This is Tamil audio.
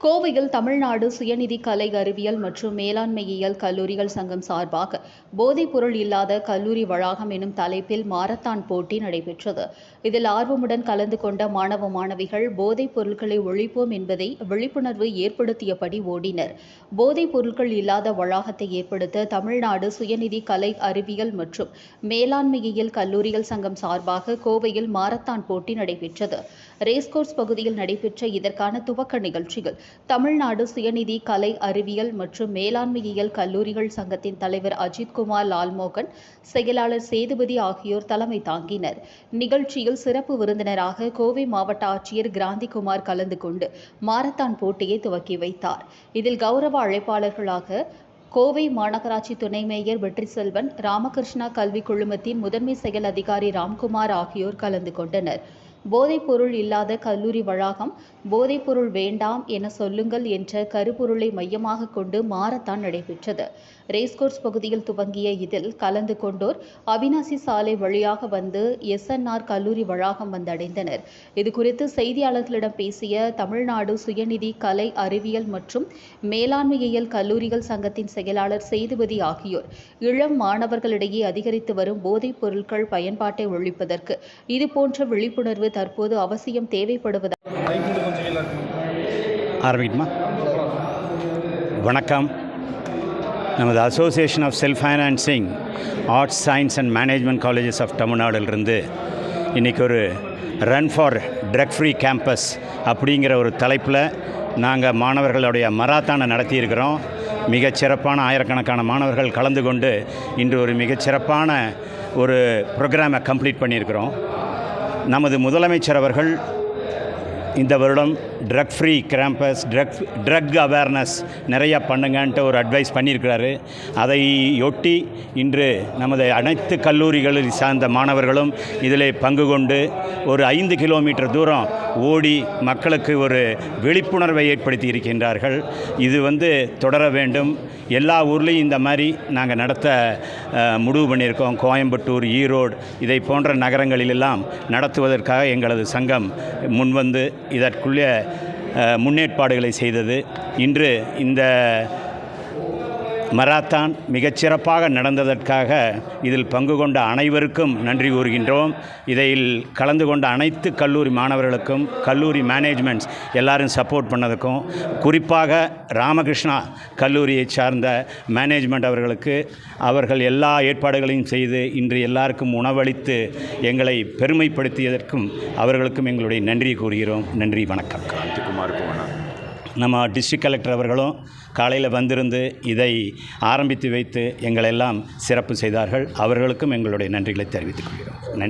கோவையில் தமிழ்நாடு சுயநிதி கலை அறிவியல் மற்றும் மேலாண்மையியல் கல்லூரிகள் சங்கம் சார்பாக போதைப்பொருள் இல்லாத கல்லூரி வளாகம் எனும் தலைப்பில் மாரத்தான் போட்டி நடைபெற்றது. இதில் ஆர்வமுடன் கலந்து கொண்ட மாணவ மாணவிகள் போதைப் பொருட்களை ஒழிப்போம் என்பதை விழிப்புணர்வு ஏற்படுத்தியபடி ஓடினர். போதைப் பொருட்கள் இல்லாத வளாகத்தை ஏற்படுத்த தமிழ்நாடு சுயநிதி கலை அறிவியல் மற்றும் மேலாண்மையியல் கல்லூரிகள் சங்கம் சார்பாக கோவையில் மாரத்தான் போட்டி நடைபெற்றது. ரேஸ்கோர்ஸ் பகுதியில் நடைபெற்ற இதற்கான துவக்க நிகழ்ச்சிகள் தமிழ்நாடு சுயநிதி கலை அறிவியல் மற்றும் மேலாண்மையியல் கல்லூரிகள் சங்கத்தின் தலைவர் அஜித்குமார் லால்மோகன் செயலாளர் சேதுபதி ஆகியோர் தலைமை தாங்கினர். நிகழ்ச்சியில் சிறப்பு விருந்தினராக கோவை மாவட்ட ஆட்சியர் கிராந்திகுமார் கலந்து கொண்டு மாரத்தான் போட்டியை துவக்கி வைத்தார். இதில் கௌரவ அழைப்பாளர்களாக கோவை மாநகராட்சி துணை மேயர் வெற்றி செல்வன் ராமகிருஷ்ணா கல்விக் குழுமத்தின் முதன்மை செயல் அதிகாரி ராம்குமார் ஆகியோர் கலந்து கொண்டனர். போதைப்பொருள் இல்லாத கல்லூரி வளாகம் போதைப்பொருள் வேண்டாம் என சொல்லுங்கள் என்ற கருப்பொருளை மையமாக கொண்டு மாரத்தான் நடைபெற்றது. ரேஸ்கோர்ஸ் பகுதியில் துவங்கிய இதில் கலந்து கொண்டோர் அவினாசி சாலை வழியாக வந்து எஸ்என்ஆர் கல்லூரி வளாகம் வந்தடைந்தனர். இதுகுறித்து செய்தியாளர்களிடம் பேசிய தமிழ்நாடு சுயநிதி கலை அறிவியல் மற்றும் மேலாண்மையியல் கல்லூரிகள் சங்கத்தின் செயலாளர் சேதுபதி ஆகியோர் இளம் மாணவர்களிடையே அதிகரித்து வரும் போதைப் பொருட்கள் பயன்பாட்டை ஒழிப்பதற்கு இதுபோன்ற விழிப்புணர்வு தற்போது அவசியம் தேவைப்படுவதாக ஆரம்பிக்குமா வணக்கம். நமது association of self financing arts science and management colleges of தமிழ்நாடுலேருந்து இன்றைக்கி ஒரு run for drug free campus அப்படிங்கிற ஒரு தலைப்பில் நாங்கள் மாணவர்களுடைய மராத்தானை நடத்தியிருக்கிறோம். மிகச் சிறப்பான ஆயிரக்கணக்கான மாணவர்கள் கலந்து கொண்டு இன்று ஒரு மிகச்சிறப்பான ஒரு ப்ரோக்ராமை கம்ப்ளீட் பண்ணியிருக்கிறோம். நமது முதலமைச்சர் அவர்கள் இந்த வருடம் drug free campus drug drug awareness நிறையா பண்ணுங்கன்ட்டு ஒரு அட்வைஸ் பண்ணியிருக்கிறாரு. அதையொட்டி இன்று நமது அனைத்து கல்லூரிகளில் சார்ந்த மாணவர்களும் இதில் பங்கு கொண்டு ஒரு ஐந்து கிலோமீட்டர் தூரம் ஓடி மக்களுக்கு ஒரு விழிப்புணர்வை ஏற்படுத்தி இருக்கின்றார்கள். இது வந்து தொடர வேண்டும். எல்லா ஊர்லேயும் இந்த மாதிரி நாங்கள் நடத்த முடிவு பண்ணியிருக்கோம். கோயம்புத்தூர் ஈரோடு இதை போன்ற நகரங்களிலெல்லாம் நடத்துவதற்காக எங்களது சங்கம் முன்வந்து இதற்குள்ளே முன்னேற்பாடுகளை செய்தது. இன்று இந்த மராத்தான் மிகச்சிறப்பாக நடந்ததற்காக இதில் பங்கு கொண்ட அனைவருக்கும் நன்றி கூறுகின்றோம். இதில் கலந்து கொண்ட அனைத்து கல்லூரி மாணவர்களுக்கும் கல்லூரி மேனேஜ்மெண்ட்ஸ் எல்லாரும் சப்போர்ட் பண்ணதுக்கும் குறிப்பாக ராமகிருஷ்ணா கல்லூரியை சார்ந்த மேனேஜ்மெண்ட் அவர்களுக்கு அவர்கள் எல்லா ஏற்பாடுகளையும் செய்து இன்று எல்லாருக்கும் உணவளித்து எங்களை பெருமைப்படுத்தியதற்கும் அவர்களுக்கும் எங்களுடைய நன்றி கூறுகிறோம். நன்றி வணக்கம். காந்திகுமார் போனார் நம்ம டிஸ்ட்ரிக்ட் கலெக்டர் அவர்களும் காலையில் வந்திருந்து இதை ஆரம்பித்து வைத்து எங்களெல்லாம் சிறப்பு செய்தார்கள். அவர்களுக்கும் எங்களுடைய நன்றிகளை தெரிவித்துக் கொள்கிறோம். நன்றி.